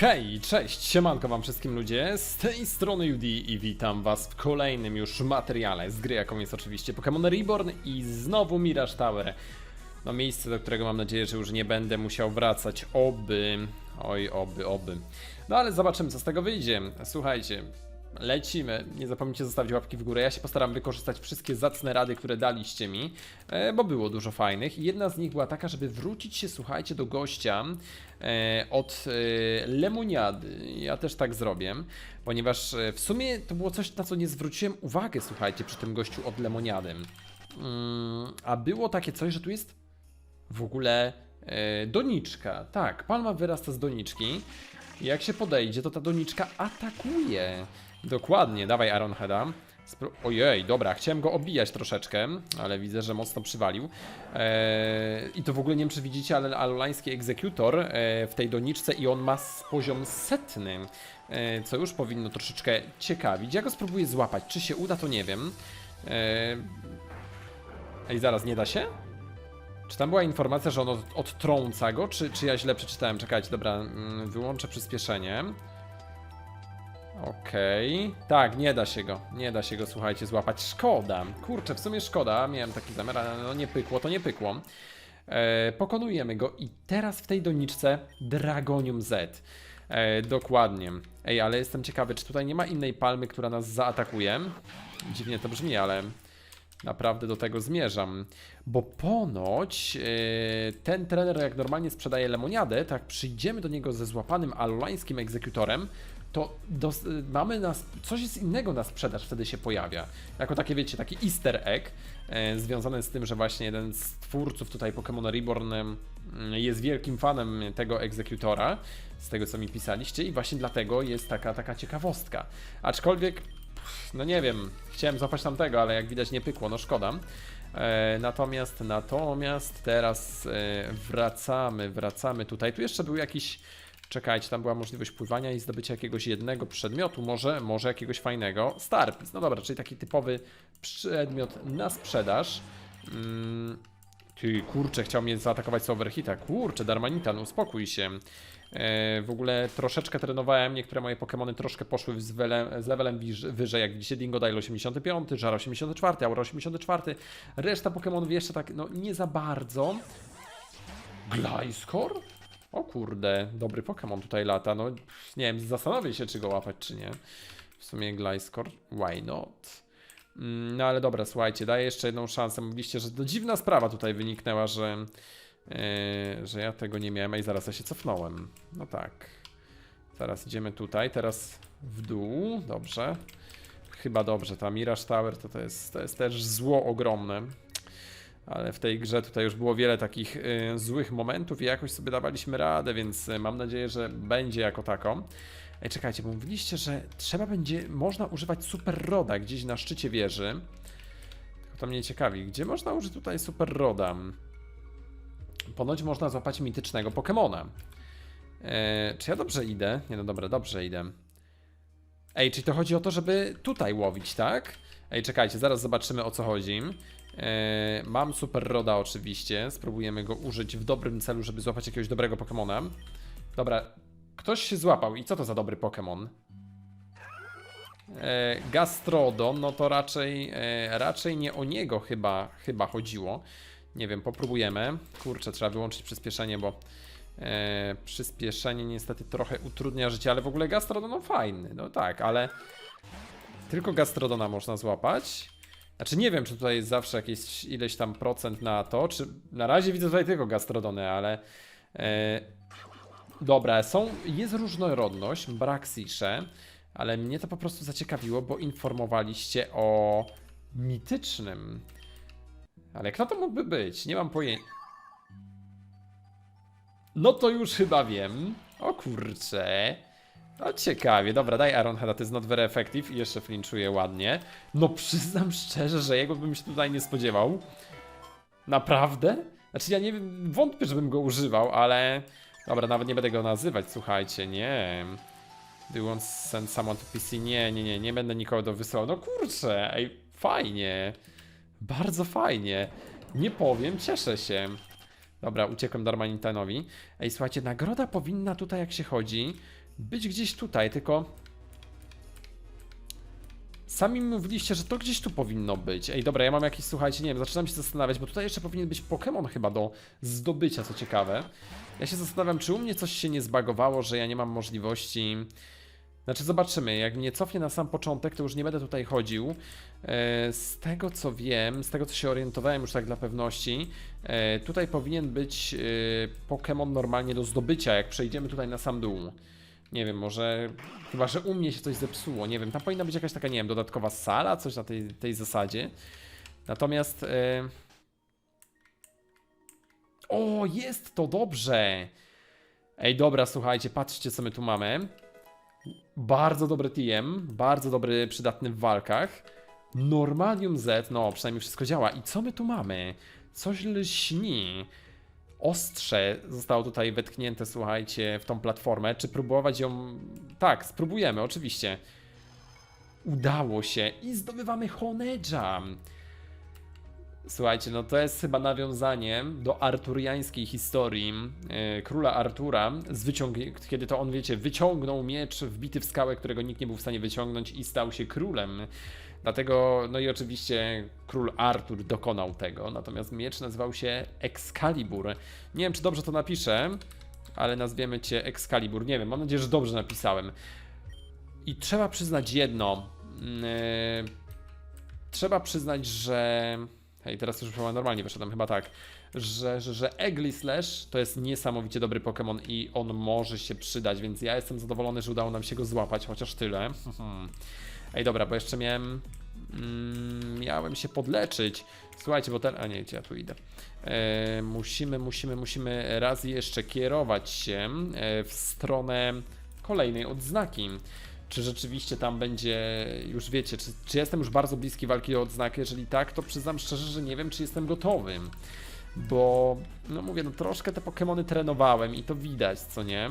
Hej, cześć, siemanko wam wszystkim ludzie, z tej strony Judy i witam was w kolejnym już materiale z gry, jaką jest oczywiście Pokémon Reborn i znowu Mirage Tower. No miejsce, do którego mam nadzieję, że już nie będę musiał wracać, oby, oj, oby, oby. No ale zobaczymy, co z tego wyjdzie. Słuchajcie, lecimy. Nie zapomnijcie zostawić łapki w górę. Ja się postaram wykorzystać wszystkie zacne rady, które daliście mi, e, bo było dużo fajnych. Jedna z nich była taka, żeby wrócić się, słuchajcie, do gościa e, od e, lemoniady. Ja też tak zrobię, ponieważ w sumie to było coś, na co nie zwróciłem uwagę, słuchajcie, przy tym gościu od lemoniady. Mm, a było takie coś, że tu jest w ogóle doniczka. Tak, palma wyrasta z doniczki. Jak się podejdzie, to ta doniczka atakuje. Dokładnie, dawaj Ironheada. Spró- Ojej, dobra, chciałem go obijać troszeczkę, ale widzę, że mocno przywalił. Eee, I to w ogóle nie wiem, czy widzicie, ale alolański egzekutor e, w tej doniczce i on ma poziom setny, e, co już powinno troszeczkę ciekawić. Ja go spróbuję złapać. Czy się uda, to nie wiem. Eee... Ej, zaraz, nie da się? Czy tam była informacja, że on od, odtrąca go, czy, czy ja źle przeczytałem? Czekajcie, dobra, mm, wyłączę przyspieszenie. Okej. Tak, nie da się go. Nie da się go, słuchajcie, złapać. Szkoda. Kurczę, w sumie szkoda. Miałem taki zamiar, ale no nie pykło, to nie pykło. E, pokonujemy go i teraz w tej doniczce Dragonium Z. E, dokładnie. Ej, ale jestem ciekawy, czy tutaj nie ma innej palmy, która nas zaatakuje? Dziwnie to brzmi, ale Naprawdę do tego zmierzam. Bo ponoć e, ten trener, jak normalnie sprzedaje lemoniadę, tak przyjdziemy do niego ze złapanym alolańskim egzekutorem, to mamy nas, coś jest innego na sprzedaż wtedy się pojawia. Jako takie, wiecie, taki easter egg e, związany z tym, że właśnie jeden z twórców tutaj Pokémon Reborn em, jest wielkim fanem tego egzekutora, z tego co mi pisaliście i właśnie dlatego jest taka, taka ciekawostka. Aczkolwiek no nie wiem, chciałem złapać tamtego, ale jak widać nie pykło, no szkoda. E, natomiast, natomiast teraz e, wracamy, wracamy tutaj. Tu jeszcze był jakiś, czekajcie, tam była możliwość pływania i zdobycia jakiegoś jednego przedmiotu, może, może jakiegoś fajnego. Starpis, no dobra, czyli taki typowy przedmiot na sprzedaż. Mm, ty, kurczę, chciał mnie zaatakować z overhita. Kurczę, Darmanitan, uspokój się. E, w ogóle troszeczkę trenowałem, niektóre moje Pokémony troszkę poszły z, wele, z levelem wyżej, jak widzicie Dingodile 85, Żar 84, Aura 84, reszta Pokémonów jeszcze tak, no nie za bardzo. Gliscor? O kurde, dobry Pokémon tutaj lata, no nie wiem, zastanowię się czy go łapać czy nie. W sumie Gliscor, why not? Mm, No ale dobra, słuchajcie, daję jeszcze jedną szansę. Mówiliście, że to dziwna sprawa tutaj wyniknęła, że, e, że ja tego nie miałem. Ej, zaraz ja się cofnąłem. No tak. Zaraz idziemy tutaj, teraz w dół. Dobrze. Chyba dobrze. Ta Mirage Tower to, to, jest, to jest też zło ogromne. Ale w tej grze tutaj już było wiele takich e, złych momentów i jakoś sobie dawaliśmy radę, więc e, mam nadzieję, że będzie jako tako. Ej, czekajcie, bo mówiliście, że trzeba będzie, można używać Super Roda gdzieś na szczycie wieży. Tylko to mnie ciekawi, gdzie można użyć tutaj Super Roda? Ponoć można złapać mitycznego Pokemona. Eee, czy ja dobrze idę? Nie no dobra, dobrze idę. Ej, czyli to chodzi o to, żeby tutaj łowić, tak? Ej, czekajcie, zaraz zobaczymy o co chodzi. Eee, mam Super Roda oczywiście, spróbujemy go użyć w dobrym celu, żeby złapać jakiegoś dobrego Pokemona. Dobra, Ktoś się złapał i co to za dobry Pokémon? E, Gastrodon, no to raczej, e, raczej nie o niego chyba, chyba chodziło. Nie wiem, popróbujemy. Kurczę, trzeba wyłączyć przyspieszenie, bo e, przyspieszenie niestety trochę utrudnia życie, ale w ogóle Gastrodon no fajny, no tak, ale tylko Gastrodona można złapać. Znaczy nie wiem, czy tutaj jest zawsze jakieś ileś tam procent na to, czy na razie widzę tutaj tylko Gastrodony, ale e, Dobra, są, jest różnorodność, Braxisze, ale mnie to po prostu zaciekawiło, bo informowaliście o mitycznym. Ale kto to mógłby być? Nie mam pojęcia. No to już chyba wiem. O kurcze. No ciekawie, dobra, daj Ironheada, to jest not very effective i jeszcze flinczuje ładnie. No przyznam szczerze, że jego bym się tutaj nie spodziewał. Naprawdę? Znaczy ja nie wątpię, żebym go używał, ale... Dobra, nawet nie będę go nazywać, słuchajcie, nie. Do you want to send someone to PC? Nie, nie, nie, nie będę nikogo do wysyłał. No kurczę, ej, fajnie. Bardzo fajnie. Nie powiem, cieszę się. Dobra, uciekłem Darmanitanowi. Ej, słuchajcie, nagroda powinna tutaj, jak się chodzi, być gdzieś tutaj, tylko Sami mi mówiliście, że to gdzieś tu powinno być. Ej, dobra, ja mam jakiś, słuchajcie, nie wiem, zaczynam się zastanawiać, bo tutaj jeszcze powinien być Pokémon chyba do zdobycia, co ciekawe. Ja się zastanawiam, czy u mnie coś się nie zbagowało, że ja nie mam możliwości... Znaczy, zobaczymy, jak mnie cofnie na sam początek, to już nie będę tutaj chodził. E, Z tego co wiem, z tego co się orientowałem już tak dla pewności, e, tutaj powinien być e, Pokémon normalnie do zdobycia, jak przejdziemy tutaj na sam dół. Nie wiem, może. Chyba, że u mnie się coś zepsuło. Nie wiem, tam powinna być jakaś taka, nie wiem, dodatkowa sala, coś na tej, tej zasadzie. Natomiast. E... O, jest to dobrze! Ej, dobra, słuchajcie, patrzcie, co my tu mamy. Bardzo dobry TM, bardzo dobry, przydatny w walkach. Normalium Z, no przynajmniej wszystko działa. I co my tu mamy? Coś lśni. Ostrze zostało tutaj wetknięte, słuchajcie, w tą platformę. Czy próbować ją... Tak, spróbujemy, oczywiście. Udało się i zdobywamy Honedża. Słuchajcie, no to jest chyba nawiązanie do arturiańskiej historii e, króla Artura, kiedy to on, wiecie, wyciągnął miecz wbity w skałę, którego nikt nie był w stanie wyciągnąć i stał się królem. Dlatego, no i oczywiście król Artur dokonał tego, natomiast miecz nazywał się Excalibur. Nie wiem, czy dobrze to napiszę, ale nazwiemy cię Excalibur. Nie wiem, mam nadzieję, że dobrze napisałem. I trzeba przyznać jedno. e, trzeba przyznać, że. Hej, teraz już chyba normalnie wyszedłem, chyba tak. Że, że, że to jest niesamowicie dobry Pokémon i on może się przydać, więc ja jestem zadowolony, że udało nam się go złapać, chociaż tyle. Ej, dobra, bo jeszcze miałem. Mm, miałem się podleczyć. Słuchajcie, bo ten. A nie, ja tu idę. E, musimy, musimy, musimy raz jeszcze kierować się e, w stronę kolejnej odznaki. Czy rzeczywiście tam będzie, już wiecie, czy, czy jestem już bardzo bliski walki o odznakę? Jeżeli tak, to przyznam szczerze, że nie wiem, czy jestem gotowy. Bo, no mówię, no troszkę te Pokémony trenowałem i to widać, co nie?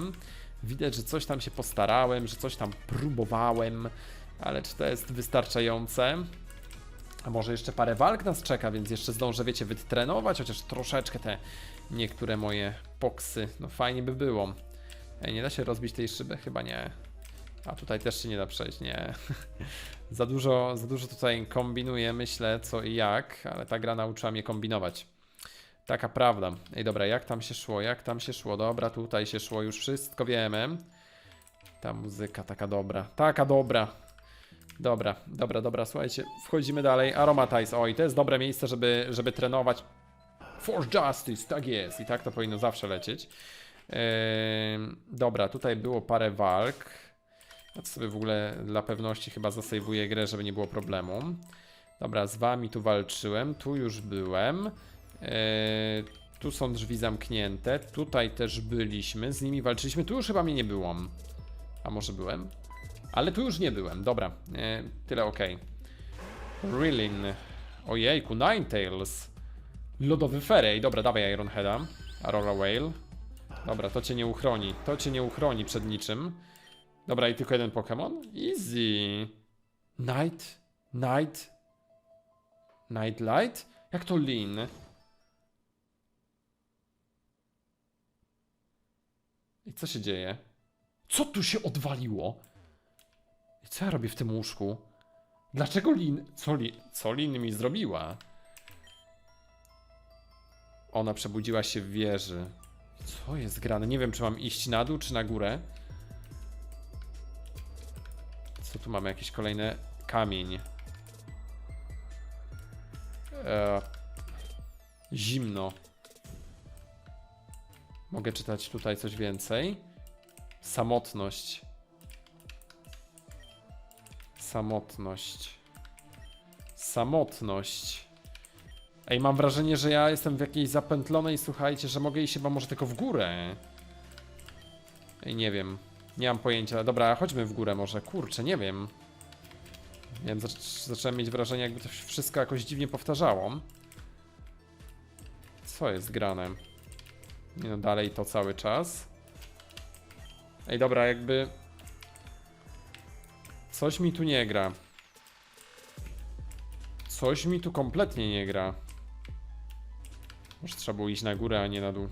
Widać, że coś tam się postarałem, że coś tam próbowałem, ale czy to jest wystarczające? A może jeszcze parę walk nas czeka, więc jeszcze zdążę, wiecie, wytrenować, chociaż troszeczkę te niektóre moje poksy. No fajnie by było. Ej, nie da się rozbić tej szyby? Chyba nie. A tutaj też się nie da przejść, nie. za, dużo, za dużo tutaj kombinuję, myślę co i jak, ale ta gra nauczyła mnie kombinować. Taka prawda. Ej, dobra, jak tam się szło, jak tam się szło? Dobra, tutaj się szło, już wszystko wiemy. Ta muzyka taka dobra, taka dobra. Dobra, dobra, dobra, słuchajcie, wchodzimy dalej. Aromatize, oj, to jest dobre miejsce, żeby, żeby trenować. For Justice, tak jest, i tak to powinno zawsze lecieć. Yy, dobra, tutaj było parę walk. Ja to sobie w ogóle dla pewności chyba zasejwuję grę, żeby nie było problemu. Dobra, z wami tu walczyłem, tu już byłem. Yy, tu są drzwi zamknięte, tutaj też byliśmy, z nimi walczyliśmy. Tu już chyba mnie nie było. A może byłem? Ale tu już nie byłem, dobra. E, tyle ok. Rillin. Ojejku, Ninetales. Lodowy Ferej. Dobra, dawaj Ironheada. Aurora Whale. Dobra, to cię nie uchroni. To cię nie uchroni przed niczym. Dobra, i tylko jeden Pokémon? Easy. Night. Night. Night Light? Jak to Lin? I co się dzieje? Co tu się odwaliło? I co ja robię w tym łóżku? Dlaczego Lin... Co, li... co Lin mi zrobiła? Ona przebudziła się w wieży. Co jest grane? Nie wiem, czy mam iść na dół, czy na górę. Co tu mamy? Jakiś kolejny kamień. E... Zimno. Mogę czytać tutaj coś więcej. Samotność. Samotność. Samotność. Ej, mam wrażenie, że ja jestem w jakiejś zapętlonej, słuchajcie, że mogę iść chyba może tylko w górę. Ej, nie wiem. Nie mam pojęcia. Dobra, chodźmy w górę może. Kurczę, nie wiem. Nie wiem, zac zacząłem mieć wrażenie, jakby to wszystko jakoś dziwnie powtarzało. Co jest grane? Nie no, dalej to cały czas. Ej, dobra, jakby... Coś mi tu nie gra. Coś mi tu kompletnie nie gra. Może trzeba było iść na górę, a nie na dół.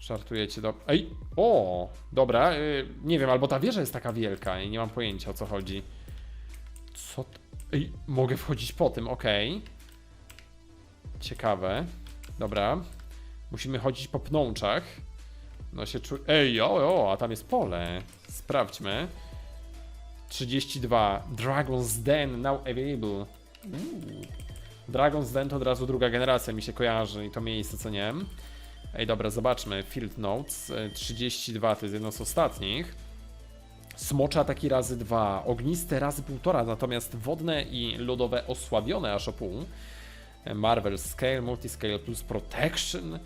Żartujecie, do... Ej, o, dobra, y, nie wiem, albo ta wieża jest taka wielka i nie mam pojęcia o co chodzi. Co. Ej, mogę wchodzić po tym, okej. Ciekawe. Dobra. Musimy chodzić po pnączach. No się czu... Ej, o, o, a tam jest pole. Sprawdźmy. 32. Dragon's Den now available. Uuu. Dragon's Den to od razu druga generacja mi się kojarzy i to miejsce, co nie? Ej, dobra, zobaczmy. Field Notes. e, 32 to jest jedno z ostatnich. Smocze ataki razy 2, ogniste razy 1,5, natomiast wodne i lodowe osłabione aż o pół. E, Marvel Scale, Multiscale plus Protection.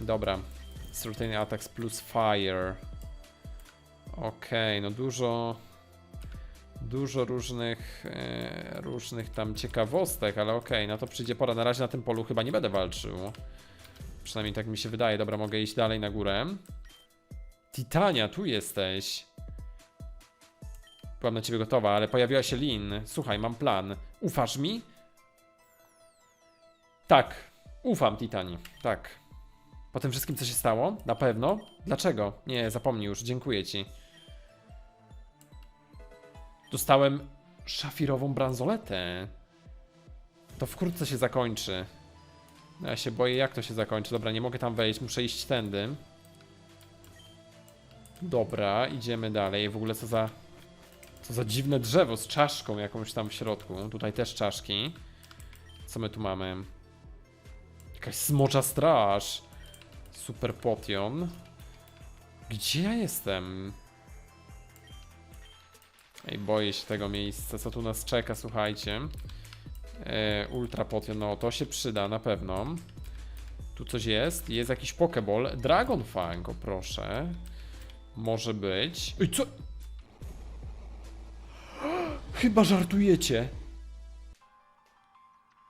Dobra. Certain Attacks plus Fire. Okej, no dużo. Dużo różnych, e, różnych tam ciekawostek, ale okej, no to przyjdzie pora. Na razie na tym polu chyba nie będę walczył. Przynajmniej tak mi się wydaje. Dobra, mogę iść dalej na górę. Titania, tu jesteś. Byłam na ciebie gotowa, ale pojawiła się Lin. Słuchaj, mam plan. Ufasz mi? Tak, ufam Titani. Tak. Po tym wszystkim, co się stało? Na pewno? Dlaczego? Nie, zapomnij już, dziękuję ci. Dostałem szafirową bransoletę. To wkrótce się zakończy. No Ja się boję, jak to się zakończy. Dobra, nie mogę tam wejść, muszę iść tędy. Dobra, idziemy dalej. W ogóle co za... Co za dziwne drzewo z czaszką jakąś tam w środku. Tutaj też czaszki. Co my tu mamy? Jakaś smocza straż. Super potion. Gdzie ja jestem? Ej, boję się tego miejsca. Co tu nas czeka, słuchajcie. E, ultra potion, no to się przyda na pewno. Tu coś jest. Jest jakiś pokeball. Dragon Fang, o proszę. Może być. Ej, co? Chyba żartujecie.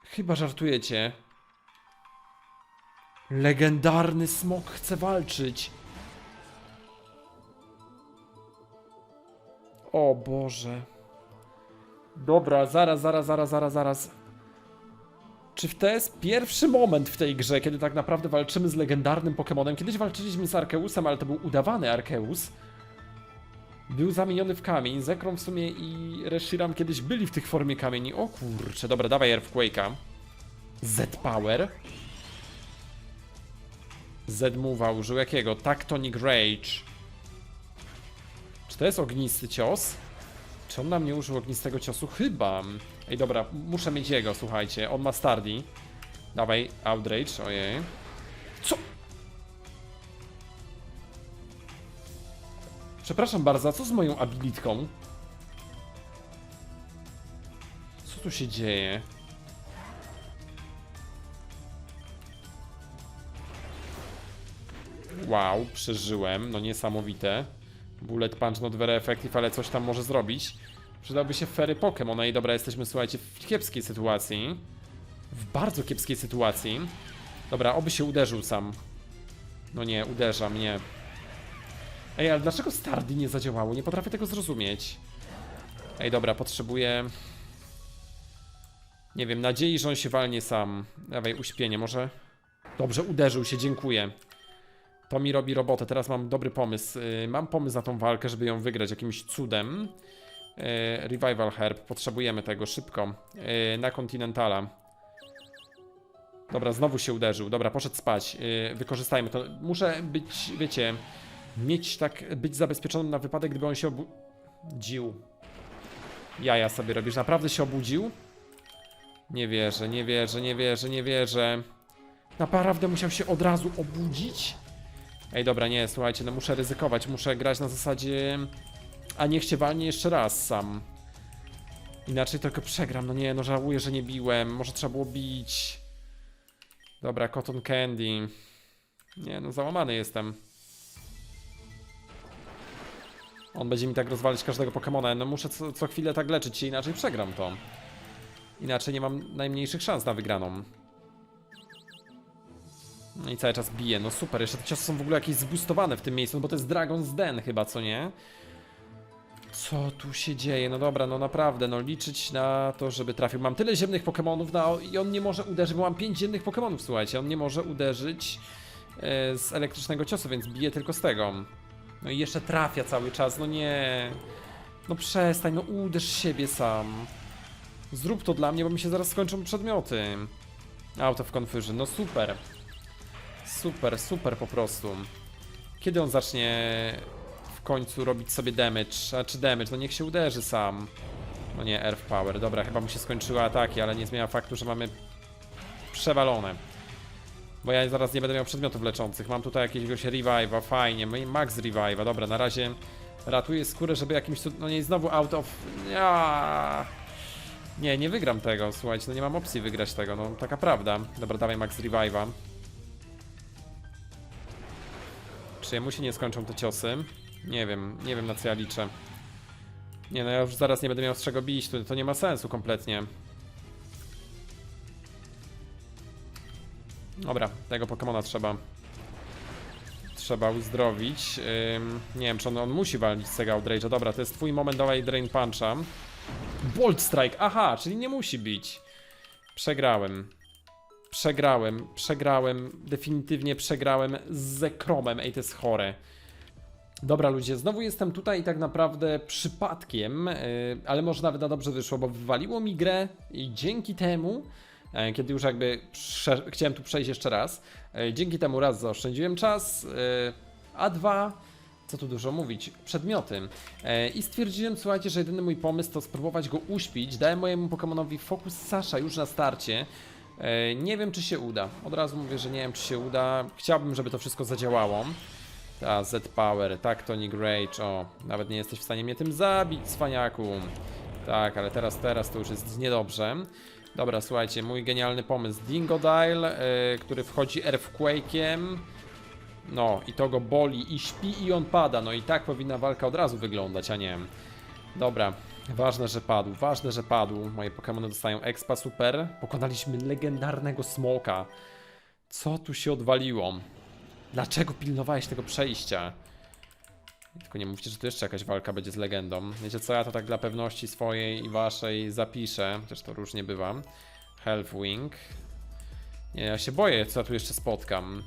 Chyba żartujecie. Legendarny smok chce walczyć. O Boże. Dobra, zaraz, zaraz, zaraz, zaraz, zaraz. Czy to jest pierwszy moment w tej grze, kiedy tak naprawdę walczymy z legendarnym Pokemonem? Kiedyś walczyliśmy z Arkeusem, ale to był udawany Arkeus. Był zamieniony w kamień. Zekrom w sumie i Reshiram kiedyś byli w tych formie kamieni. O kurczę, dobra, dawaj Earthquake'a. Z-Power. Z-Move'a użył jakiego? Tactonic Rage. Czy to jest ognisty cios? Czy on na mnie użył ognistego ciosu? Chyba. Ej, dobra, muszę mieć jego, słuchajcie. On ma Stardi. Dawaj, Outrage, ojej. Co? Przepraszam bardzo, co z moją abilitką? Co tu się dzieje? Wow, przeżyłem, no niesamowite. Bullet Punch not very effective, ale coś tam może zrobić. Przydałby się fery Pokémon. No i dobra, jesteśmy, słuchajcie, w kiepskiej sytuacji. W bardzo kiepskiej sytuacji. Dobra, oby się uderzył sam. No nie, uderza mnie. Ej, ale dlaczego Stardy nie zadziałało? Nie potrafię tego zrozumieć. Ej, dobra, potrzebuję... Nie wiem, nadziei, że on się walnie sam. Dawaj, uśpienie, może... Dobrze, uderzył się, dziękuję. To mi robi robotę. Teraz mam dobry pomysł. Yy, mam pomysł na tą walkę, żeby ją wygrać jakimś cudem. Yy, revival Herb. Potrzebujemy tego szybko. Yy, na Continentala. Dobra, znowu się uderzył. Dobra, poszedł spać. Wykorzystajmy to. Muszę być, wiecie, mieć tak, być zabezpieczonym na wypadek, gdyby on się obudził. Jaja sobie robisz. Naprawdę się obudził? Nie wierzę, nie wierzę, nie wierzę, nie wierzę. Naprawdę musiał się od razu obudzić? Ej, dobra, nie, słuchajcie, no muszę ryzykować, muszę grać na zasadzie... A niech się walnie jeszcze raz sam. Inaczej tylko przegram, no nie, no żałuję, że nie biłem, może trzeba było bić. Dobra, Cotton Candy. Nie, no załamany jestem. On będzie mi tak rozwalić każdego Pokemona, no muszę co, co chwilę tak leczyć się, inaczej przegram to. Inaczej nie mam najmniejszych szans na wygraną. No i cały czas bije, no super, jeszcze te ciosy są w ogóle jakieś zboostowane w tym miejscu, no bo to jest Dragon's Den chyba, co nie? Co tu się dzieje? No dobra, no naprawdę, no liczyć na to, żeby trafił. Mam tyle ziemnych Pokemonów no, i on nie może uderzyć, bo mam 5 ziemnych Pokemonów, słuchajcie, on nie może uderzyć e, z elektrycznego ciosu, więc bije tylko z tego. No i jeszcze trafia cały czas, no nie. No przestań, no uderz siebie sam. Zrób to dla mnie, bo mi się zaraz skończą przedmioty. Out of confusion, no super. Super, super po prostu. Kiedy on zacznie w końcu robić sobie damage? A czy damage? No niech się uderzy sam. No nie, Earth Power. Dobra, chyba mu się skończyły ataki, ale nie zmienia faktu, że mamy przewalone. Bo ja zaraz nie będę miał przedmiotów leczących. Mam tutaj jakiegoś revive'a, fajnie. Max revive'a. Dobra, na razie ratuję skórę, żeby jakimś... No nie, znowu out of... Ja. Nie, nie wygram tego, słuchajcie, no nie mam opcji wygrać tego, no taka prawda. Dobra, dawaj Max revive'a. Czy mu się nie skończą te ciosy? Nie wiem, nie wiem na co ja liczę. Nie no, ja już zaraz nie będę miał z czego bić, to, to nie ma sensu kompletnie. Dobra, tego Pokemona trzeba. Trzeba uzdrowić. Ym, nie wiem, czy on, on musi walczyć z Sega Outrage'a. Dobra, to jest twój moment, dawaj Drain Puncha. Bolt Strike, aha, czyli nie musi bić. Przegrałem. Przegrałem, przegrałem, definitywnie przegrałem z Zekromem, ej to jest chore. Dobra ludzie, znowu jestem tutaj tak naprawdę przypadkiem, yy, ale może nawet na dobrze wyszło, bo wywaliło mi grę i dzięki temu, yy, kiedy już jakby chciałem tu przejść jeszcze raz, yy, dzięki temu raz zaoszczędziłem czas, a dwa, co tu dużo mówić, przedmioty. E, I stwierdziłem, słuchajcie, że jedyny mój pomysł to spróbować go uśpić. Dałem mojemu Pokemonowi Focus Sasha już na starcie. E, Nie wiem, czy się uda. Od razu mówię, że nie wiem, czy się uda. Chciałbym, żeby to wszystko zadziałało. Ta Z-Power, tak, Tonic Rage, o, nawet nie jesteś w stanie mnie tym zabić, cwaniaku. Tak, ale teraz, teraz to już jest niedobrze. Dobra, słuchajcie, mój genialny pomysł. Dingodile, e, który wchodzi Earthquake'iem. No, i to go boli i śpi i on pada. No i tak powinna walka od razu wyglądać, a nie. Dobra, ważne, że padł. Ważne, że padł. Moje Pokémony dostają expa super. Pokonaliśmy legendarnego smoka. Co tu się odwaliło? Dlaczego pilnowałeś tego przejścia? Tylko nie mówcie, że tu jeszcze jakaś walka będzie z legendą. Wiecie co, ja to tak dla pewności swojej i waszej zapiszę, chociaż to różnie bywa. Healthwing. Nie, ja się boję, co ja tu jeszcze spotkam.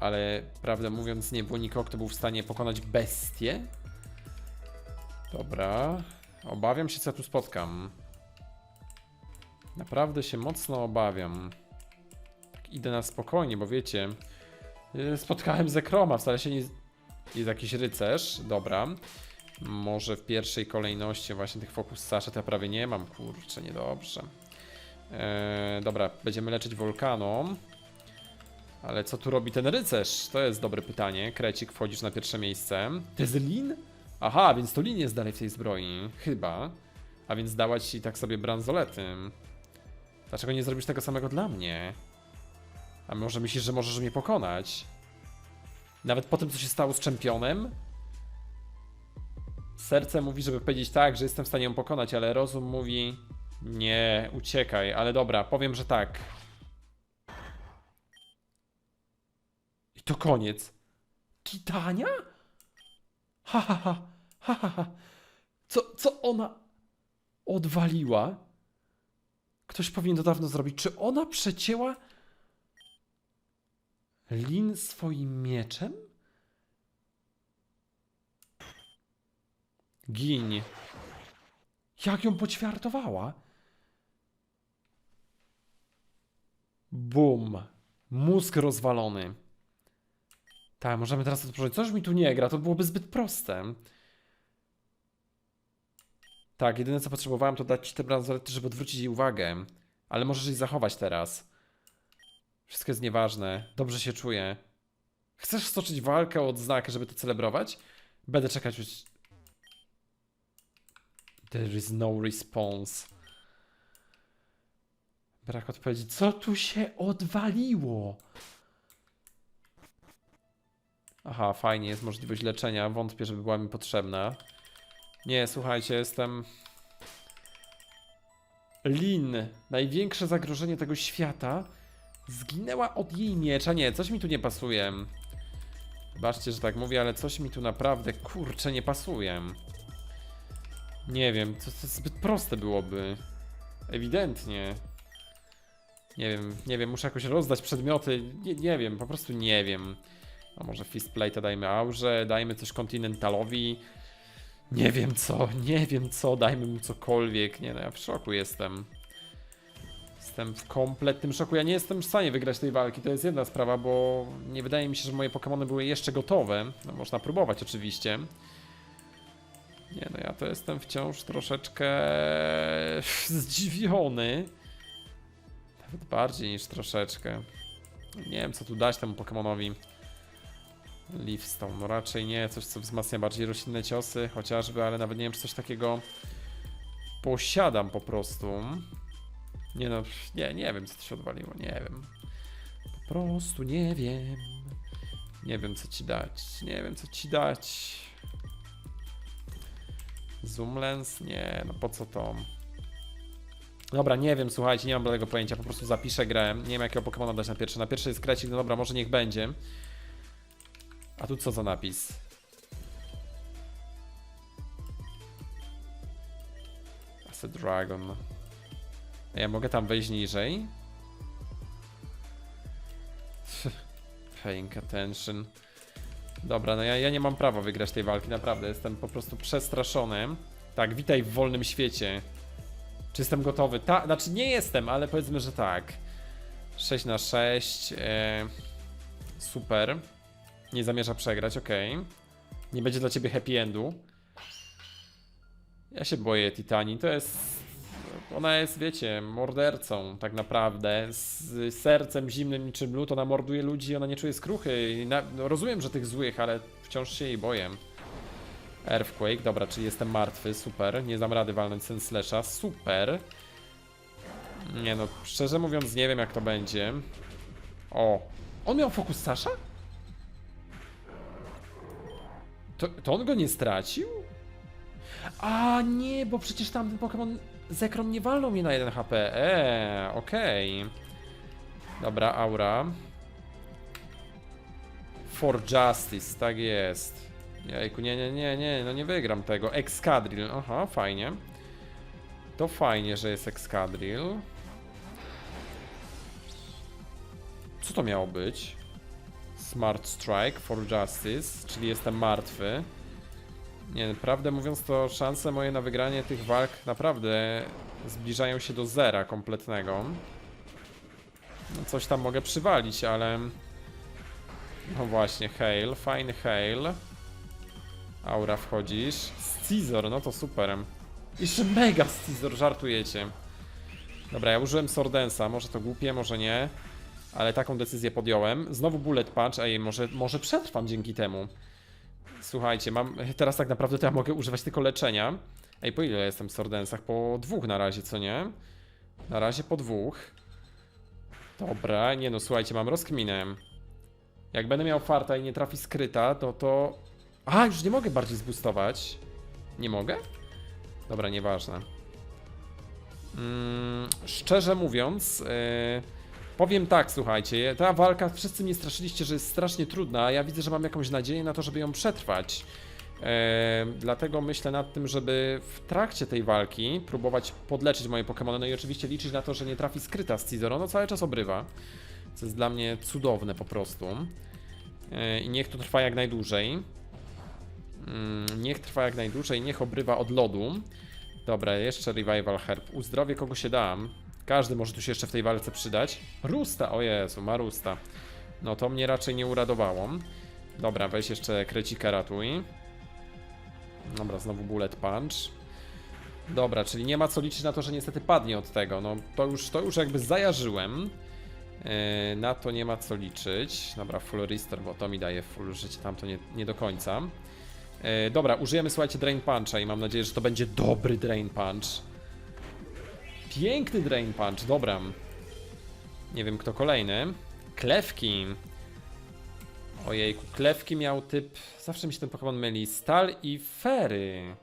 Ale prawdę mówiąc, nie było nikogo, kto był w stanie pokonać bestię. Dobra. Obawiam się, co tu spotkam. Naprawdę się mocno obawiam. Tak idę na spokojnie, bo wiecie, yy, spotkałem Zekroma, wcale się nie... Jest jakiś rycerz, dobra. Może w pierwszej kolejności właśnie tych fokus Sasha to ja prawie nie mam, kurczę, niedobrze. Eee, dobra, będziemy leczyć Volcano. Ale co tu robi ten rycerz? To jest dobre pytanie. Krecik, wchodzisz na pierwsze miejsce. To jest Lin? Aha, więc to Lin jest dalej w tej zbroi. Chyba. A więc dała ci tak sobie bransolety. Dlaczego nie zrobisz tego samego dla mnie? A może myślisz, że możesz mnie pokonać? Nawet po tym, co się stało z czempionem? Serce mówi, żeby powiedzieć tak, że jestem w stanie ją pokonać, ale rozum mówi nie, uciekaj. Ale dobra, powiem, że tak. I to koniec. Titania? Ha, ha, ha, ha, ha, ha. Co, co ona odwaliła? Ktoś powinien to dawno zrobić. Czy ona przecięła Lin swoim mieczem? Gin. Jak ją poćwiartowała? Bum. Mózg rozwalony. Tak, możemy teraz otworzyć. Coś mi tu nie gra, to byłoby zbyt proste. Tak, jedyne co potrzebowałem to dać te bransolety, żeby odwrócić jej uwagę. Ale możesz jej zachować teraz. Wszystko jest nieważne. Dobrze się czuję. Chcesz stoczyć walkę o odznakę, żeby to celebrować? Będę czekać już. There is no response. Brak odpowiedzi. Co tu się odwaliło? Aha, fajnie, jest możliwość leczenia. Wątpię, żeby była mi potrzebna. Nie, słuchajcie, jestem. Lin, największe zagrożenie tego świata, zginęła od jej miecza. Nie, coś mi tu nie pasuje. Wybaczcie, że tak mówię, ale coś mi tu naprawdę kurczę nie pasuje. Nie wiem, to, to zbyt proste byłoby. Ewidentnie. Nie wiem, nie wiem, muszę jakoś rozdać przedmioty. Nie, nie wiem, po prostu nie wiem. A może Fistplate'a dajmy Aurze, dajmy coś Continentalowi. Nie wiem co, nie wiem co, dajmy mu cokolwiek. Nie no, ja w szoku jestem. Jestem w kompletnym szoku. Ja nie jestem w stanie wygrać tej walki. To jest jedna sprawa, bo nie wydaje mi się, że moje Pokémony były jeszcze gotowe. No, można próbować oczywiście. Nie no, ja to jestem wciąż troszeczkę zdziwiony. Nawet bardziej niż troszeczkę. Nie wiem, co tu dać temu Pokemonowi. Leafstone, no raczej nie, coś co wzmacnia bardziej roślinne ciosy, chociażby, ale nawet nie wiem, czy coś takiego posiadam po prostu. Nie no, nie, nie wiem, co to się odwaliło, nie wiem. Po prostu nie wiem. Nie wiem, co ci dać, nie wiem, co ci dać. Zoom lens? Nie, no po co to? Dobra, nie wiem, słuchajcie, nie mam bladego pojęcia, po prostu zapiszę grę. Nie wiem, jakiego Pokemona dać na pierwszy. Na pierwszy jest krecik, no dobra, może niech będzie. A tu co za napis? Dragon. A Ja mogę tam wejść niżej? Paying attention. Dobra, no ja, ja nie mam prawa wygrać tej walki, naprawdę. Jestem po prostu przestraszony. Tak, witaj w wolnym świecie. Czy jestem gotowy? Ta, znaczy nie jestem, ale powiedzmy, że tak. 6 na 6. E, super. Nie zamierza przegrać, ok. Nie będzie dla ciebie happy endu. Ja się boję Titanii. To jest. Ona jest, wiecie, mordercą tak naprawdę. Z sercem zimnym niczym lód. Ona morduje ludzi, ona nie czuje skruchy. Na, no, rozumiem, że tych złych, ale wciąż się jej boję. Earthquake, dobra, czyli jestem martwy, super. Nie dam rady walnąć Senslasha, super. Nie no, szczerze mówiąc nie wiem jak to będzie. O, on miał fokus Sasha? To, to on go nie stracił? A nie, bo przecież tamten Pokémon Zekrom nie walnął mnie na 1 HP. Eee, okej. Dobra, aura. For Justice, tak jest. Jejku, nie, nie, nie, nie, no nie wygram tego. Excadrill, aha, fajnie. To fajnie, że jest Excadrill. Co to miało być? Smart Strike for Justice, czyli jestem martwy. Nie, prawdę mówiąc, to szanse moje na wygranie tych walk naprawdę zbliżają się do zera kompletnego. No, coś tam mogę przywalić, ale... No właśnie, Hail, fajny Hail. Aura wchodzisz. Scizor, no to super. Jeszcze mega Scizor, żartujecie. Dobra, ja użyłem Sordensa, może to głupie, może nie. Ale taką decyzję podjąłem. Znowu Bullet Punch, ej, może, może przetrwam dzięki temu. Słuchajcie, mam teraz tak naprawdę to ja mogę używać tylko leczenia. Ej, po ile jestem w Sordensach? Po dwóch na razie, co nie? Na razie po dwóch. Dobra, nie no, słuchajcie, mam rozkminę. Jak będę miał farta i nie trafi skryta, to to... A, już nie mogę bardziej zboostować. Nie mogę? Dobra, nieważne. Mm, szczerze mówiąc, yy, powiem tak, słuchajcie, ta walka, wszyscy mnie straszyliście, że jest strasznie trudna, a ja widzę, że mam jakąś nadzieję na to, żeby ją przetrwać. E, dlatego myślę nad tym, żeby w trakcie tej walki próbować podleczyć moje Pokémony, no i oczywiście liczyć na to, że nie trafi skryta z Cizoro, no cały czas obrywa. Co jest dla mnie cudowne po prostu. E, I niech to trwa jak najdłużej. Mm, niech trwa jak najdłużej, niech obrywa od lodu. Dobra, jeszcze Revival Herb. Uzdrowię kogo się dam. Każdy może tu się jeszcze w tej walce przydać. Rusta, o Jezu, ma Rusta. No to mnie raczej nie uradowało. Dobra, weź jeszcze krecika ratuj. Dobra, znowu bullet punch. Dobra, czyli nie ma co liczyć na to, że niestety padnie od tego. No to już, to już jakby zajarzyłem. Yy, na to nie ma co liczyć. Dobra, full restore, bo to mi daje full życie, tam to nie, nie do końca. Yy, dobra, użyjemy, słuchajcie, Drain Puncha i mam nadzieję, że to będzie dobry Drain Punch. Piękny Drain Punch, dobra. Nie wiem, kto kolejny. Klewki. Ojejku, Klewki miał typ... Zawsze mi się ten Pokémon myli. Stal i Fery.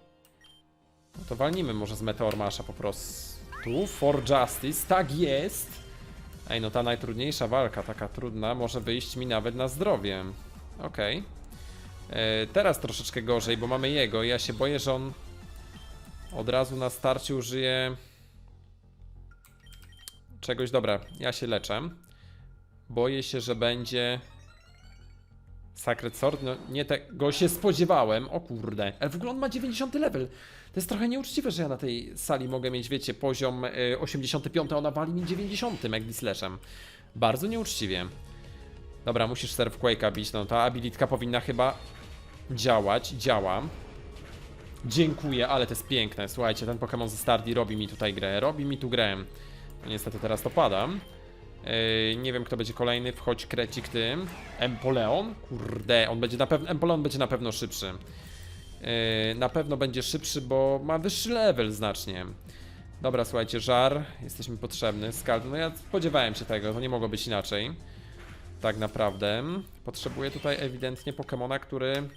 No to walnijmy może z Meteor Masha po prostu. For Justice, tak jest. Ej, no ta najtrudniejsza walka, taka trudna, może wyjść mi nawet na zdrowie. Okej. E, Teraz troszeczkę gorzej, bo mamy jego ja się boję, że on od razu na starcie użyje... czegoś. Dobra, ja się leczę. Boję się, że będzie... Sacred Sword? No nie tego się spodziewałem. O kurde. Ale w ogóle on ma 90 level. To jest trochę nieuczciwe, że ja na tej sali mogę mieć, wiecie, poziom y, 85, a ona wali mi 90 Magdi Slashem. Bardzo nieuczciwie. Dobra, musisz Surf Quake'a bić. No ta abilitka powinna chyba działać. Działa. Dziękuję, ale to jest piękne. Słuchajcie, ten Pokémon ze Stardi robi mi tutaj grę. Robi mi tu grę. Niestety teraz to padam. Yy, nie wiem kto będzie kolejny, wchodź krecik tym. Empoleon? Kurde, on będzie na pewno. Empoleon będzie na pewno szybszy. Yy, na pewno będzie szybszy, bo ma wyższy level znacznie. Dobra, słuchajcie, żar, jesteśmy potrzebny. Skald, no ja spodziewałem się tego, to nie mogło być inaczej. Tak naprawdę. Potrzebuję tutaj ewidentnie Pokemona, który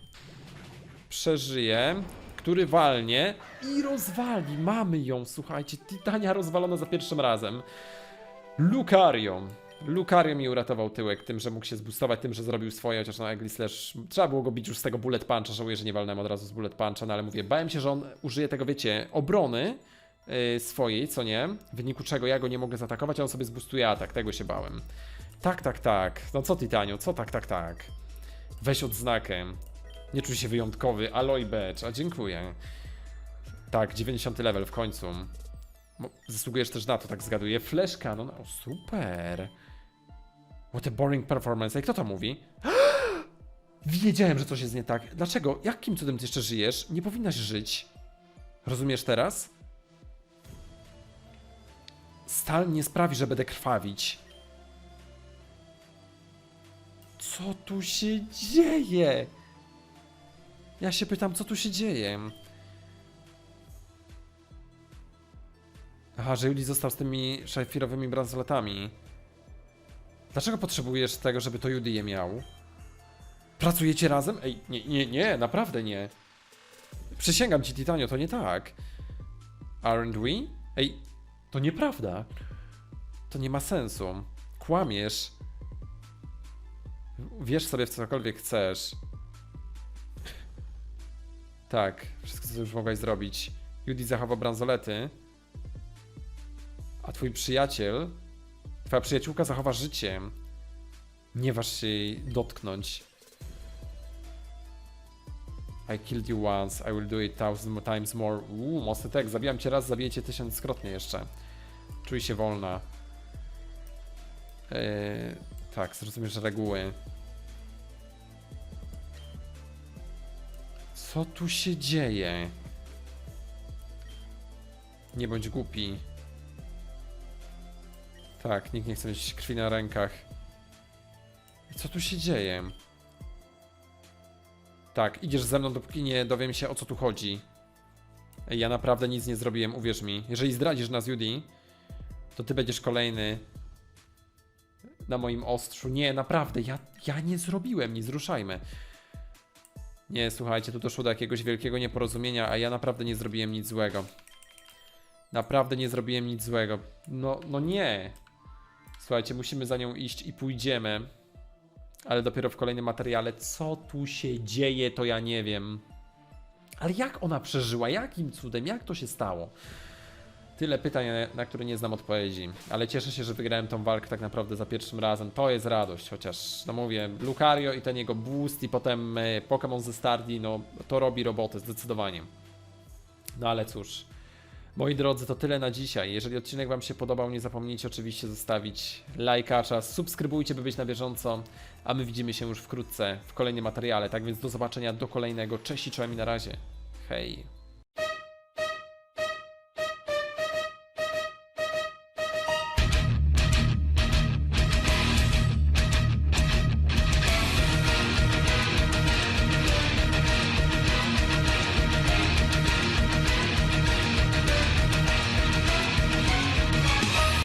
przeżyje, który walnie i rozwali. Mamy ją, słuchajcie, Titania rozwalona za pierwszym razem. Lucario. Lucario mi uratował tyłek tym, że mógł się zbustować, tym, że zrobił swoje, chociaż no Egli Slash, trzeba było go bić już z tego Bullet Puncha, żałuję, że nie walnąłem od razu z Bullet Puncha, no ale mówię, bałem się, że on użyje tego, wiecie, obrony yy, swojej, co nie, w wyniku czego ja go nie mogę zaatakować, a on sobie zbustuje atak, tego się bałem. Tak, tak, tak, no co Titaniu, co tak, tak, tak. Weź odznakę. Nie czuj się wyjątkowy, Aloy Badge, a dziękuję. Tak, 90 level w końcu. Zasługujesz też na to, tak zgaduję. Flash Cannon, o super. What a boring performance. Ej, kto to mówi? Wiedziałem, że coś jest nie tak. Dlaczego? Jakim cudem ty jeszcze żyjesz? Nie powinnaś żyć. Rozumiesz teraz? Stal nie sprawi, że będę krwawić. Co tu się dzieje? Ja się pytam, co tu się dzieje? Aha, że Juli został z tymi szafirowymi bransoletami. Dlaczego potrzebujesz tego, żeby to Judy je miał? Pracujecie razem? Ej, nie, nie, nie, naprawdę nie. Przysięgam ci, Titanio, to nie tak. Aren't we? Ej, to nieprawda. To nie ma sensu. Kłamiesz. Wiesz sobie w cokolwiek chcesz. Tak, wszystko co już mogłaś zrobić. Judy zachowa bransolety. A twój przyjaciel, twoja przyjaciółka zachowa życie. Nie waż się jej dotknąć. I killed you once, I will do it thousand times more. Uuu, mocny tekst. Zabijam cię raz, zabiję cię tysiąckrotnie jeszcze. Czuj się wolna. Eee, tak, zrozumiesz reguły. Co tu się dzieje? Nie bądź głupi. Tak, nikt nie chce mieć krwi na rękach. Co tu się dzieje? Tak, idziesz ze mną, dopóki nie dowiem się o co tu chodzi. Ja naprawdę nic nie zrobiłem, uwierz mi. Jeżeli zdradzisz nas, Judy, to ty będziesz kolejny na moim ostrzu. Nie, naprawdę, ja, ja nie zrobiłem nic, ruszajmy. Nie, słuchajcie, tu doszło do jakiegoś wielkiego nieporozumienia, a ja naprawdę nie zrobiłem nic złego. Naprawdę nie zrobiłem nic złego. No, no nie. Słuchajcie, musimy za nią iść i pójdziemy. Ale dopiero w kolejnym materiale. Co tu się dzieje, to ja nie wiem. Ale jak ona przeżyła? Jakim cudem? Jak to się stało? Tyle pytań, na które nie znam odpowiedzi. Ale cieszę się, że wygrałem tą walkę tak naprawdę za pierwszym razem. To jest radość, chociaż, no mówię, Lucario i ten jego boost i potem e, Pokémon ze Stardi, no to robi robotę, zdecydowanie. No ale cóż. Moi drodzy, to tyle na dzisiaj. Jeżeli odcinek Wam się podobał, nie zapomnijcie oczywiście zostawić lajkacza, subskrybujcie, by być na bieżąco, a my widzimy się już wkrótce w kolejnym materiale. Tak więc do zobaczenia, do kolejnego. Cześć i czołem i na razie. Hej.